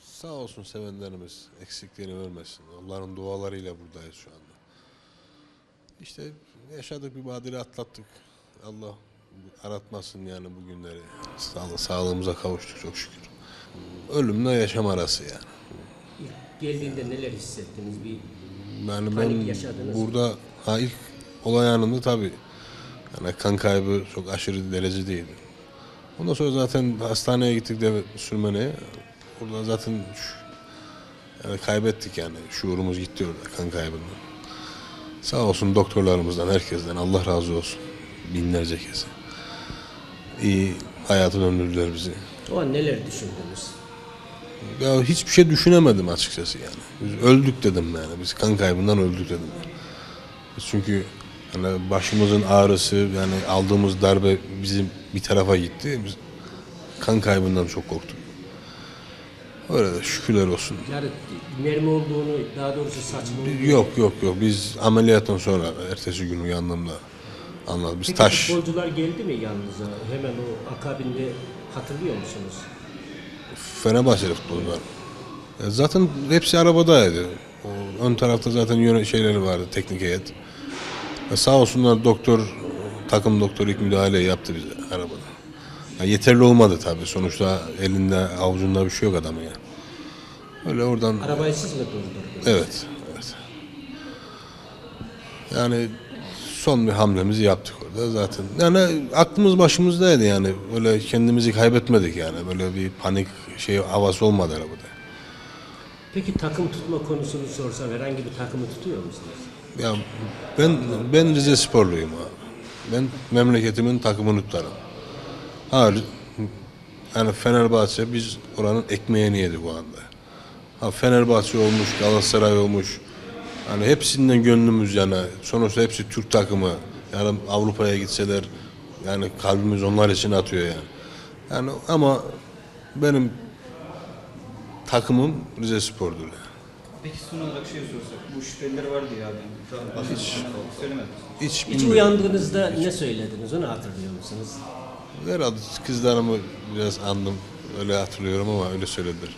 Sağ olsun sevenlerimiz eksikliğini vermesin. Onların dualarıyla buradayız şu anda. İşte yaşadık bir badire atlattık. Allah aratmasın yani bu günleri. Sağ, sağlığımıza kavuştuk çok şükür. Ölümle yaşam arası yani. Geldiğinde neler hissettiniz? Bir Yani Panik ben yaşadınız. burada ha ilk olay anında tabii yani kan kaybı çok aşırı derecedeydi. Ondan sonra zaten hastaneye gittik de sürmeneye. Burada zaten yani kaybettik yani. Şuurumuz gitti orada kan kaybından. Sağ olsun doktorlarımızdan, herkesten Allah razı olsun. Binlerce kez. İyi hayata döndürdüler bizi. o an neler düşündünüz? Ya hiçbir şey düşünemedim açıkçası yani. Biz öldük dedim yani. Biz kan kaybından öldük dedim. Biz Çünkü hani başımızın ağrısı yani aldığımız darbe bizim bir tarafa gitti. Biz kan kaybından çok korktuk. Öyle de şükürler olsun. Yani mermi olduğunu, daha doğrusu saçma olduğunu... Yok yok yok biz ameliyattan sonra ertesi gün uyandığımda anladım. Biz Peki taş futbolcular geldi mi yanınıza? Hemen o akabinde hatırlıyor musunuz? Fenerbahçeli futbolcular. E, Zaten hepsi arabadaydı. O ön tarafta zaten yöne şeyleri vardı, teknik heyet. Sağ olsunlar doktor, takım doktoru ilk müdahale yaptı bize arabada. Ya yeterli olmadı tabii. Sonuçta elinde, avucunda bir şey yok adamın ya. Öyle oradan... Arabayı siz mi durdurdunuz? Evet, evet. Yani son bir hamlemizi yaptık orada zaten. Yani aklımız başımızdaydı yani. Böyle kendimizi kaybetmedik yani. Böyle bir panik şey havası olmadı arabada. Peki takım tutma konusunu sorsam herhangi bir takımı tutuyor musunuz? Ya ben ben Rize sporluyum abi. Ben memleketimin takımını tutarım. Ha, yani Fenerbahçe biz oranın ekmeğini yedik o anda. Ha Fenerbahçe olmuş, Galatasaray olmuş. Hani hepsinden gönlümüz yana. Sonuçta hepsi Türk takımı. Yani Avrupa'ya gitseler yani kalbimiz onlar için atıyor yani. Yani ama benim takımım Rize Spor'dur. Yani. Peki son olarak şey sorsak, bu şüpheliler vardı ya abi. Tamam, hiç. Hiç, Hiç uyandığınızda ne söylediniz? Onu hatırlıyor musunuz? Herhalde kızlarımı biraz andım. Öyle hatırlıyorum ama öyle söylediler.